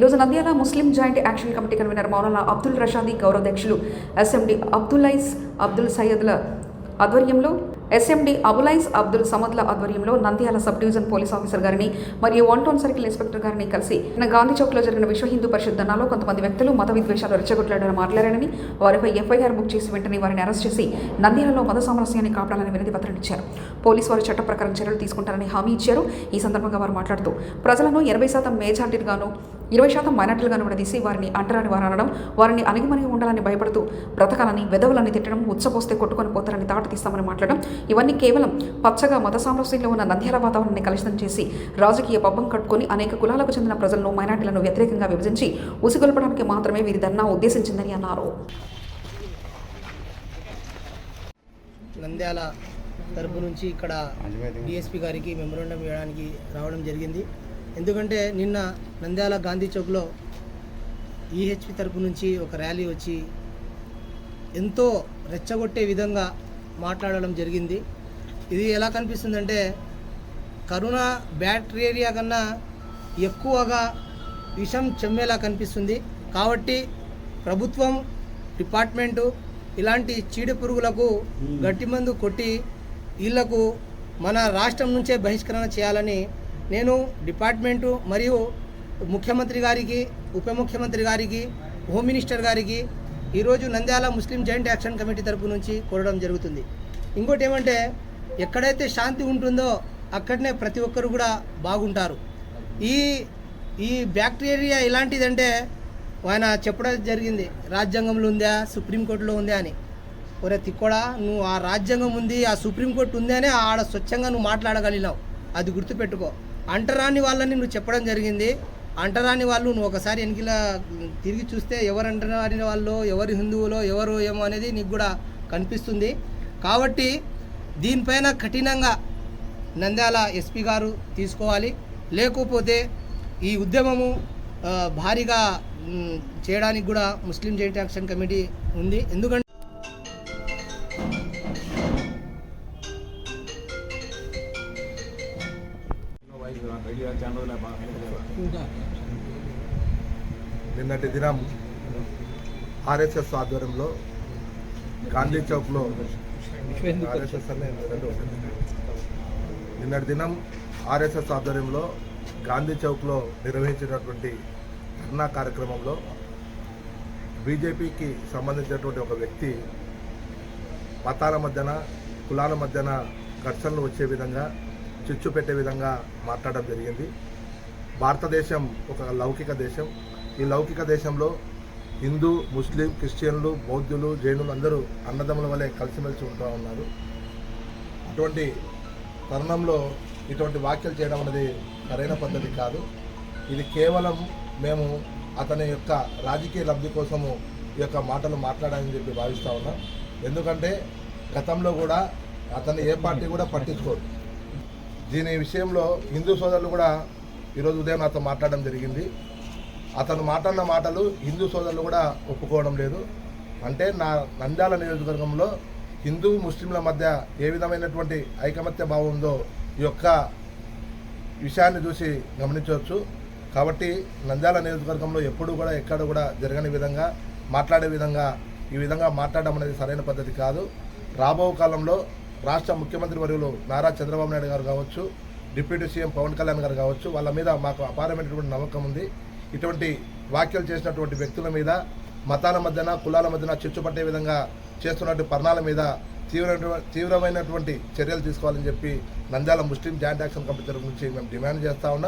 ఈరోజు Nandyal Muslim joint action committee convener Maulana Abdul Rashadi గౌరవాధ్యక్షులు SMD అబ్దుల్లైస్ Abdul సయ్యద్ల ఆధ్వర్యంలో SMD Abul Lais Abdul సమద్ల ఆధ్వర్యంలో Nandyal sub division police officer గారిని మరియు వన్ టౌన్ సర్కిల్ ఇన్స్పెక్టర్ గారిని కలిసి నిన్న గాంధీ చౌక్లో జరిగిన విశ్వ హిందూ పరిషత్ ధర్నాలో కొంతమంది వ్యక్తులు మత విద్వేషాలు రెచ్చగొట్లాడని మాట్లాడారని వారిపై ఎఫ్ఐఆర్ బుక్ చేసి వెంటనే వారిని అరెస్ట్ చేసి నంద్యాలలో మత సామరస్యాన్ని కాపాడాలని వినతి పత్రం ఇచ్చారు. పోలీసు వారు చట్ట ప్రకారం చర్యలు తీసుకుంటారని హామీ ఇచ్చారు. ఈ సందర్భంగా వారు మాట్లాడుతూ ప్రజలను ఎనభై శాతం మేజార్టీగాను ఇరవై శాతం మైనార్టీలుగాను విడదీసి వారిని అంటరాని వారు అనడం వారిని అణిగిమణిగి ఉండాలని భయపడుతూ బ్రతకాలని వెదవులని తిట్టడం ఉచ్చపోస్తే కొట్టుకొని పోతారని తాట తీస్తామని మాట్లాడడం ఇవన్నీ కేవలం పచ్చగా మత సామరస్యంలో ఉన్న నంద్యాల వాతావరణాన్ని కలుషితం చేసి రాజకీయ పబ్బం కట్టుకొని అనేక కులాలకు చెందిన ప్రజలను మైనార్టీలను వ్యతిరేకంగా విభజించి ఉసిగొల్పడానికి మాత్రమే వీరి ధర్నా ఉద్దేశించిందని అన్నారు. నంద్యాల తరపు నుంచి ఇక్కడ డిఎస్పి గారికి మెమోరాండం ఇవ్వడానికి రావడం జరిగింది. ఎందుకంటే నిన్న నంద్యాల గాంధీ చౌక్లో ఈహెచ్పి తరపు నుంచి ఒక ర్యాలీ వచ్చి ఎంతో రెచ్చగొట్టే విధంగా మాట్లాడడం జరిగింది. ఇది ఎలా కనిపిస్తుందంటే కరోనా బ్యాక్టీరియా కన్నా ఎక్కువగా విషం చెమ్మేలా కనిపిస్తుంది. కాబట్టి ప్రభుత్వం డిపార్ట్మెంటు ఇలాంటి చీడ పురుగులకు గట్టి మందు కొట్టి వీళ్ళకు మన రాష్ట్రం నుంచే బహిష్కరణ చేయాలని నేను డిపార్ట్మెంటు మరియు ముఖ్యమంత్రి గారికి ఉప ముఖ్యమంత్రి గారికి హోమ్ మినిస్టర్ గారికి ఈరోజు Nandyal Muslim joint action committee తరపు నుంచి కోరడం జరుగుతుంది. ఇంకోటి ఏమంటే ఎక్కడైతే శాంతి ఉంటుందో అక్కడనే ప్రతి ఒక్కరు కూడా బాగుంటారు. ఈ ఈ బ్యాక్టీరియా ఎలాంటిదంటే ఆయన చెప్పడం జరిగింది రాజ్యాంగంలో ఉందా సుప్రీంకోర్టులో ఉందా అని. ఒరే తిక్కోడా నువ్వు ఆ రాజ్యాంగం ఉంది ఆ సుప్రీంకోర్టు ఉంది అని ఆడ స్వచ్ఛంగా నువ్వు మాట్లాడగలిగినావు. అది గుర్తుపెట్టుకో. అంటరాని వాళ్ళని నువ్వు చెప్పడం జరిగింది. అంటరాని వాళ్ళు నువ్వు ఒకసారి వెనకిల తిరిగి చూస్తే ఎవరు అంటరాని వాళ్ళు ఎవరు హిందువులో ఎవరు ఏమో అనేది నీకు కూడా కనిపిస్తుంది. కాబట్టి దీనిపైన కఠినంగా నంద్యాల ఎస్పీ గారు తీసుకోవాలి. లేకపోతే ఈ ఉద్యమము భారీగా చేయడానికి కూడా ముస్లిం జైంట్ యాక్షన్ కమిటీ ఉంది. ఎందుకంటే నిన్నటి దినం ఆర్ఎస్ఎస్ ఆధ్వర్యంలో గాంధీ చౌక్లో ఆర్ఎస్ఎస్ అనే రెండు. ఒకటి. నిన్నటి దినం ఆర్ఎస్ఎస్ ఆధ్వర్యంలో గాంధీ చౌక్లో నిర్వహించినటువంటి ధర్నా కార్యక్రమంలో బీజేపీకి సంబంధించినటువంటి ఒక వ్యక్తి మతాల మధ్యన కులాల మధ్యన ఘర్షణలు వచ్చే విధంగా చిచ్చు పెట్టే విధంగా మాట్లాడడం జరిగింది. భారతదేశం ఒక లౌకిక దేశం. ఈ లౌకిక దేశంలో హిందూ ముస్లిం క్రిస్టియన్లు బౌద్ధులు జైనులు అందరూ అన్నదమ్ముల వలె కలిసిమెలిసి ఉంటూ ఉన్నారు. అటువంటి తరుణంలో ఇటువంటి వ్యాఖ్యలు చేయడం అనేది సరైన పద్ధతి కాదు. ఇది కేవలం మేము అతని యొక్క రాజకీయ లబ్ధి కోసము ఈ యొక్క మాటలు మాట్లాడాలని చెప్పి భావిస్తూ ఉన్నాం. ఎందుకంటే గతంలో కూడా అతన్ని ఏ పార్టీ కూడా పట్టించుకోరు. దీని విషయంలో హిందూ సోదరులు కూడా ఈరోజు ఉదయం నాతో మాట్లాడడం జరిగింది. అతను మాట్లాడిన మాటలు హిందూ సోదరులు కూడా ఒప్పుకోవడం లేదు. అంటే నా నంద్యాల నియోజకవర్గంలో హిందూ ముస్లింల మధ్య ఏ విధమైనటువంటి ఐకమత్య భావం ఉందో ఈ యొక్క విషయాన్ని చూసి గమనించవచ్చు. కాబట్టి నంద్యాల నియోజకవర్గంలో ఎప్పుడు కూడా ఎక్కడ కూడా జరగని విధంగా మాట్లాడే విధంగా ఈ విధంగా మాట్లాడడం అనేది సరైన పద్ధతి కాదు. రాబో కాలంలో రాష్ట్ర ముఖ్యమంత్రి వర్యులు నారా చంద్రబాబు నాయుడు గారు కావచ్చు డిప్యూటీ సీఎం పవన్ కళ్యాణ్ గారు కావచ్చు వాళ్ళ మీద మాకు అపారమైనటువంటి నమ్మకం ఉంది. ఇటువంటి వ్యాఖ్యలు చేసినటువంటి వ్యక్తుల మీద మతాల మధ్యన కులాల మధ్యన చిచ్చుపట్టే విధంగా చేస్తున్నటువంటి పర్ణాల మీద తీవ్ర తీవ్రమైనటువంటి చర్యలు తీసుకోవాలని చెప్పి Nandyal Muslim joint action committee తరఫు నుంచి మేము డిమాండ్ చేస్తా ఉన్నాం.